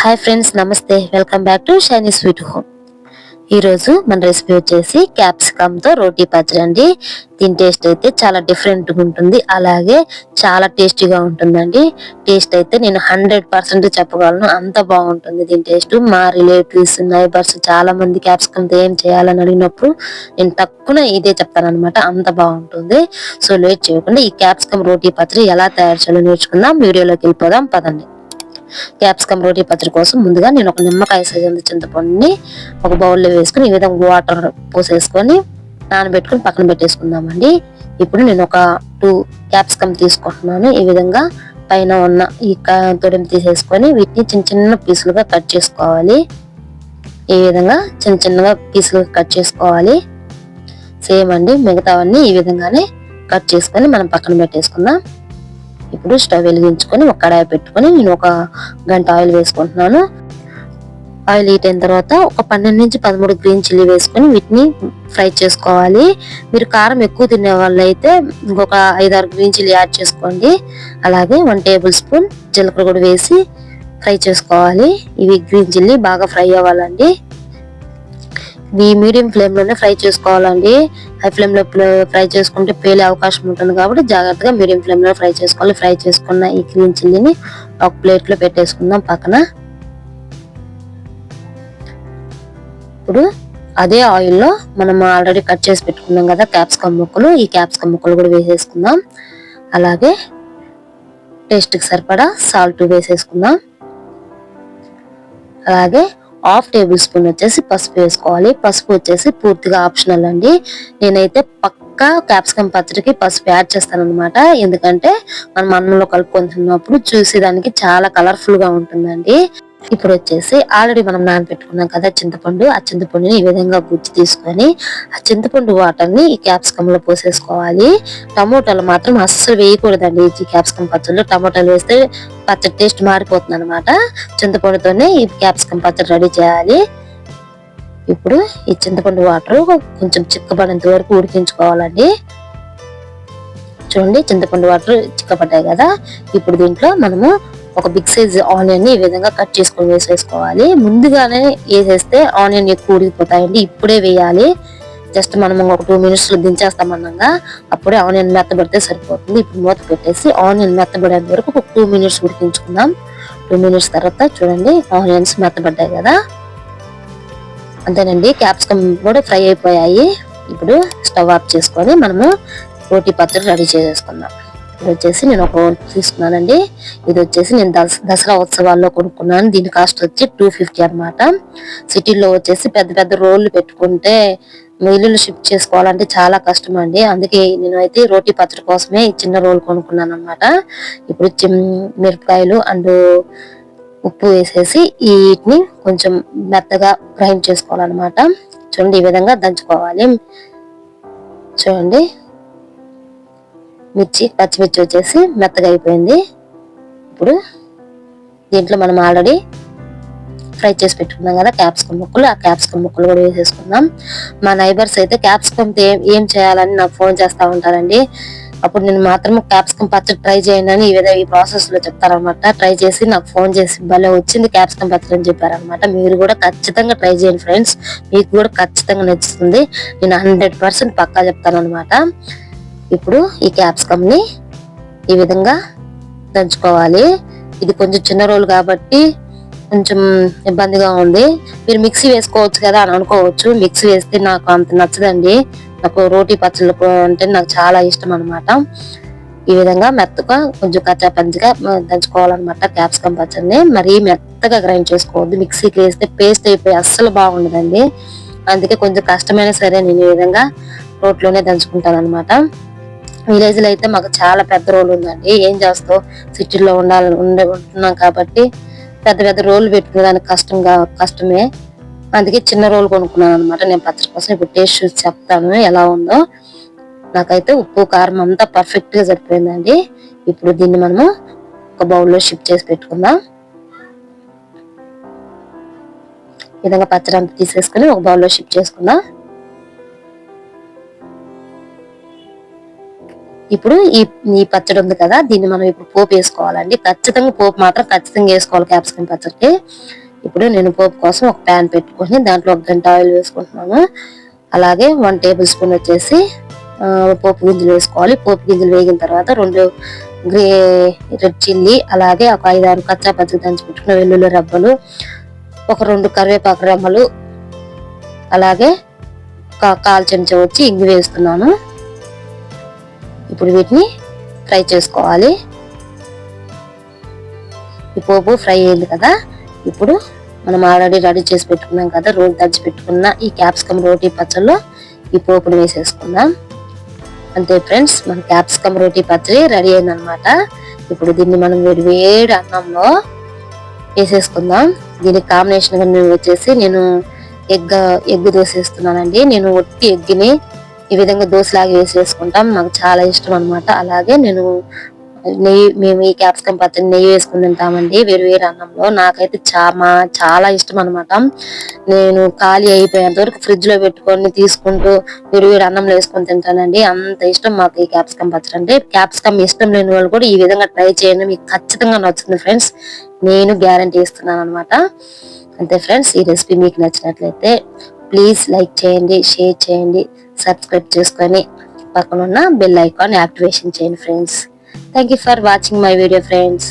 Hi friends నమస్తే. Welcome back to shiny sweet home ఈరోజు మన రెసిపీ వచ్చేసి క్యాప్సికమ్తో రోటీ పచ్చడి అండి. దీని టేస్ట్ అయితే చాలా డిఫరెంట్గా ఉంటుంది. అలాగే చాలా టేస్టీగా ఉంటుందండి. టేస్ట్ అయితే నేను హండ్రెడ్ పర్సెంట్ చెప్పగలను. అంత బాగుంటుంది దీని టేస్ట్ మా రిలేటివ్స్ నైబర్స్ చాలా మంది క్యాప్సికమ్తో ఏం చేయాలని అడిగినప్పుడు నేను తక్కువ ఇదే చెప్తానమాట అంత బాగుంటుంది. సో లేట్ చేయకుండా ఈ క్యాప్సికమ్ రోటీ పచ్చడి ఎలా తయారు చేయాలో నేర్చుకుందాం. వీడియోలోకి వెళ్ళిపోదాం. పదండి. క్యాప్సికమ్ రోటీ పచ్చడి కోసం ముందుగా నేను ఒక నిమ్మకాయ సైజు చింతపండుని ఒక బౌల్లో వేసుకుని ఈ విధంగా వాటర్ పోసేసుకొని నానబెట్టుకుని పక్కన పెట్టేసుకుందామండి. ఇప్పుడు నేను ఒక టూ క్యాప్సికమ్ తీసుకుంటున్నాను. ఈ విధంగా పైన ఉన్న ఈ తొడిని తీసేసుకొని వీటిని చిన్న చిన్న పీసులుగా కట్ చేసుకోవాలి. ఈ విధంగా చిన్న చిన్నగా పీసులుగా కట్ చేసుకోవాలి. సేమ్ అండి మిగతావన్నీ ఈ విధంగానే కట్ చేసుకొని మనం పక్కన పెట్టేసుకుందాం. ఇప్పుడు స్టవ్ వెలిగించుకొని ఒక కడాయి పెట్టుకొని నేను ఒక గంట ఆయిల్ వేసుకుంటున్నాను. ఆయిల్ హీట్ అయిన తర్వాత ఒక పన్నెండు నుంచి పదమూడు గ్రీన్ చిల్లీ వేసుకొని వీటిని ఫ్రై చేసుకోవాలి. మీరు కారం ఎక్కువ తినే వాళ్ళు అయితే ఇంకొక ఐదారు గ్రీన్ చిల్లీ యాడ్ చేసుకోండి. అలాగే వన్ టేబుల్ స్పూన్ జీలకర్ర కూడా వేసి ఫ్రై చేసుకోవాలి. ఇవి గ్రీన్ చిల్లీ బాగా ఫ్రై అవ్వాలండి. ఇవి మీడియం ఫ్లేమ్లోనే ఫ్రై చేసుకోవాలండి. హై ఫ్లేమ్లో ఫ్రై చేసుకుంటే పేలే అవకాశం ఉంటుంది కాబట్టి జాగ్రత్తగా మీడియం ఫ్లేమ్లో ఫ్రై చేసుకోవాలి. ఫ్రై చేసుకున్న ఈ గ్రీన్ చిల్లీని ఒక ప్లేట్లో పెట్టేసుకుందాం పక్కన. ఇప్పుడు అదే ఆయిల్లో మనం ఆల్రెడీ కట్ చేసి పెట్టుకున్నాం కదా క్యాప్సికమ్ ముక్కలు. ఈ క్యాప్సికమ్ ముక్కలు కూడా వేసేసుకుందాం. అలాగే టేస్ట్కి సరిపడా సాల్ట్ వేసేసుకుందాం. అలాగే హాఫ్ టేబుల్ స్పూన్ వచ్చేసి పసుపు వేసుకోవాలి. పసుపు వచ్చేసి పూర్తిగా ఆప్షనల్ అండి. నేనైతే పక్కా క్యాప్సికమ్ పచ్చడికి పసుపు యాడ్ చేస్తాను అనమాట ఎందుకంటే మనం అన్నంలో కలుపుకొని చూసేదానికి చాలా కలర్ఫుల్గా ఉంటుందండి. ఇప్పుడు వచ్చేసి ఆల్రెడీ మనం నానబెట్టుకున్నాం కదా చింతపండు. ఆ చింతపండుని ఈ విధంగా గుజ్జు తీసుకొని ఆ చింతపండు వాటర్ని ఈ క్యాప్సికమ్లో పోసేసుకోవాలి. టమోటాలు మాత్రం అస్సలు వేయకూడదండి ఈ క్యాప్సికమ్ పచ్చళ్ళు. టమోటాలు వేస్తే పచ్చడి టేస్ట్ మారిపోతుంది అనమాట చింతపండుతోనే ఈ క్యాప్సికమ్ పచ్చడి రెడీ చేయాలి. ఇప్పుడు ఈ చింతపండు వాటర్ కొంచెం చిక్కబడేంత వరకు ఉడికించుకోవాలండి. చూడండి చింతపండు వాటర్ చిక్కబడ్డాయి కదా. ఇప్పుడు దీంట్లో మనము ఒక బిగ్ సైజ్ ఆనియన్ని ఈ విధంగా కట్ చేసుకొని వేసేసుకోవాలి. ముందుగానే వేసేస్తే ఆనియన్ ఎక్కువ ఉడికిపోతాయండి. ఇప్పుడే వేయాలి. జస్ట్ మనం ఒక టూ మినిట్స్లో దించేస్తామన్నాగా అప్పుడే ఆనియన్ మెత్తబడితే సరిపోతుంది. ఇప్పుడు మూత పెట్టేసి ఆనియన్ మెత్తబడేంత వరకు ఒక టూ మినిట్స్ ఉడికించుకుందాం. టూ మినిట్స్ తర్వాత చూడండి ఆనియన్స్ మెత్తబడ్డాయి కదా. అంతేనండి. క్యాప్సికమ్ కూడా ఫ్రై అయిపోయాయి. ఇప్పుడు స్టవ్ ఆఫ్ చేసుకొని మనము రోటీ పచ్చడి రెడీ చేసేసుకుందాం. ఇది వచ్చేసి నేను ఒక రోల్ తీసుకున్నానండి. ఇది వచ్చేసి నేను దస- దసరా ఉత్సవాల్లో కొనుక్కున్నాను. దీని కాస్ట్ వచ్చి టూ ఫిఫ్టీ అనమాట సిటీలో వచ్చేసి పెద్ద పెద్ద రోళ్ళు పెట్టుకుంటే ఇల్లు షిఫ్ట్ చేసుకోవాలంటే చాలా కష్టం అండి అందుకే నేను అయితే రోటీ పచ్చడి కోసమే ఈ చిన్న రోల్ కొనుక్కున్నాను అనమాట ఇప్పుడు చిమ్ మిరపకాయలు అండ్ ఉప్పు వేసేసి వీటిని కొంచెం మెత్తగా గ్రైండ్ చేసుకోవాలన్నమాట. చూడండి ఈ విధంగా దంచుకోవాలి. చూడండి. మిర్చి పచ్చిమిర్చి వచ్చేసి మెత్తగా అయిపోయింది. ఇప్పుడు దీంట్లో మనం ఆల్రెడీ ఫ్రై చేసి పెట్టుకున్నాం కదా క్యాప్సికమ్ ముక్కలు. ఆ క్యాప్సికమ్ ముక్కలు కూడా వేసేసుకుందాం. మా నైబర్స్ అయితే క్యాప్సికమ్ ఏం ఏం చేయాలని నాకు ఫోన్ చేస్తూ ఉంటారండి. అప్పుడు నేను మాత్రం క్యాప్సికమ్ పచ్చడి ట్రై చేయండి అని ఈ విధంగా ఈ ప్రాసెస్లో చెప్తారనమాట ట్రై చేసి నాకు ఫోన్ చేసి భలే వచ్చింది క్యాప్సికమ్ పచ్చడి అని చెప్పారనమాట మీరు కూడా ఖచ్చితంగా ట్రై చేయండి ఫ్రెండ్స్. మీకు కూడా ఖచ్చితంగా నచ్చుతుంది. నేను హండ్రెడ్ పర్సెంట్ పక్కా చెప్తాను అనమాట ఇప్పుడు ఈ క్యాప్సికమ్ని ఈ విధంగా దంచుకోవాలి. ఇది కొంచెం చిన్న రోల్ కాబట్టి కొంచెం ఇబ్బందిగా ఉంది. మీరు మిక్సీ వేసుకోవచ్చు కదా అని అనుకోవచ్చు. మిక్సీ వేస్తే నాకు అంత నచ్చదండి. నాకు రోటీ పచ్చళ్ళు అంటే నాకు చాలా ఇష్టం అనమాట ఈ విధంగా మెత్తగా కొంచెం కచ్చా పంచిగా దంచుకోవాలన్నమాట క్యాప్సికమ్ పచ్చడిని. మరీ మెత్తగా గ్రైండ్ చేసుకోవద్దు. మిక్సీకి వేస్తే పేస్ట్ అయిపోయి అస్సలు బాగుండదండి. అందుకే కొంచెం కష్టమైనా సరే నేను ఈ విధంగా రోట్లోనే దంచుకుంటాను అనమాట విలేజ్లో అయితే మాకు చాలా పెద్ద రోల్ ఉందండి. ఏం చేస్తావు? సిటీలో ఉండాలి ఉండే ఉంటున్నాం కాబట్టి పెద్ద పెద్ద రోలు పెట్టుకునేదానికి కష్టంగా కష్టమే. అందుకే చిన్న రోల్ కొనుక్కున్నాను అనమాట నేను పచ్చడి కోసం ఇప్పుడు టేస్ట్ చూసి చెప్తాను ఎలా ఉందో. నాకైతే ఉప్పు కారం అంతా పర్ఫెక్ట్గా సరిపోయిందండి. ఇప్పుడు దీన్ని మనము ఒక బౌల్లో షిఫ్ట్ చేసి పెట్టుకుందాం. ఈ విధంగా పచ్చడి అంతా తీసేసుకుని ఒక బౌల్లో షిఫ్ట్ చేసుకుందాం. ఇప్పుడు ఈ ఈ పచ్చడి ఉంది కదా దీన్ని మనం ఇప్పుడు పోపు వేసుకోవాలండి. ఖచ్చితంగా పోపు మాత్రం ఖచ్చితంగా వేసుకోవాలి క్యాప్సికం పచ్చడికి. ఇప్పుడు నేను పోపు కోసం ఒక ప్యాన్ పెట్టుకొని దాంట్లో ఒక గంట ఆయిల్ వేసుకుంటున్నాను. అలాగే వన్ టేబుల్ స్పూన్ వచ్చేసి పోపు గింజలు వేసుకోవాలి. పోపు గింజలు వేగిన తర్వాత రెండు గ్రే రెడ్ చిల్లీ అలాగే ఒక ఐదు ఆరు కచ్చా పచ్చడి దంచి పెట్టుకున్న వెల్లుల్లి రబ్బలు ఒక రెండు కరివేపాకు రెమ్మలు అలాగే ఒక కాల్ చెంచా వచ్చి ఇంగు వేస్తున్నాను. ఇప్పుడు వీటిని ఫ్రై చేసుకోవాలి. ఈ పోపు ఫ్రై అయింది కదా. ఇప్పుడు మనం ఆల్రెడీ రెడీ చేసి పెట్టుకున్నాం కదా రోటి దంచి పెట్టుకున్న ఈ క్యాప్సికమ్ రోటీ పచ్చళ్ళు ఈ పోపుని వేసేసుకుందాం. అంతే ఫ్రెండ్స్ మన క్యాప్సికమ్ రోటీ పచ్చడి రెడీ అయిందనమాట ఇప్పుడు దీన్ని మనం వేడి వేడి అన్నంలో వేసేసుకుందాం. దీనికి కాంబినేషన్గా మేము వచ్చేసి నేను ఎగ్ ఎగ్ దోశ వేస్తున్నానండి నేను ఒట్టి ఎగ్ని ఈ విధంగా దోశలాగా వేసి వేసుకుంటాం నాకు చాలా ఇష్టం అనమాట అలాగే నేను నెయ్యి మేము ఈ క్యాప్సికం పచ్చడి నెయ్యి వేసుకుని తింటామండి. వేరు వేరు అన్నంలో. నాకైతే చాలా చాలా ఇష్టం అనమాట నేను ఖాళీ అయిపోయేంత వరకు ఫ్రిడ్జ్లో పెట్టుకొని తీసుకుంటూ వేరు వేరు అన్నంలో వేసుకొని తింటానండి. అంత ఇష్టం మాకు ఈ క్యాప్సికం పచ్చడి అంటే. క్యాప్సికం ఇష్టం లేని వాళ్ళు కూడా ఈ విధంగా ట్రై చేయండి. మీకు ఖచ్చితంగా నచ్చుతుంది ఫ్రెండ్స్. నేను గ్యారంటీ ఇస్తున్నాను అనమాట అంతే ఫ్రెండ్స్. ఈ రెసిపీ మీకు నచ్చినట్లయితే ప్లీజ్ లైక్ చేయండి షేర్ చేయండి సబ్స్క్రైబ్ చేసుకొని పక్కనున్న బెల్ ఐకాన్ యాక్టివేషన్ చేయండి friends thank you for watching my video friends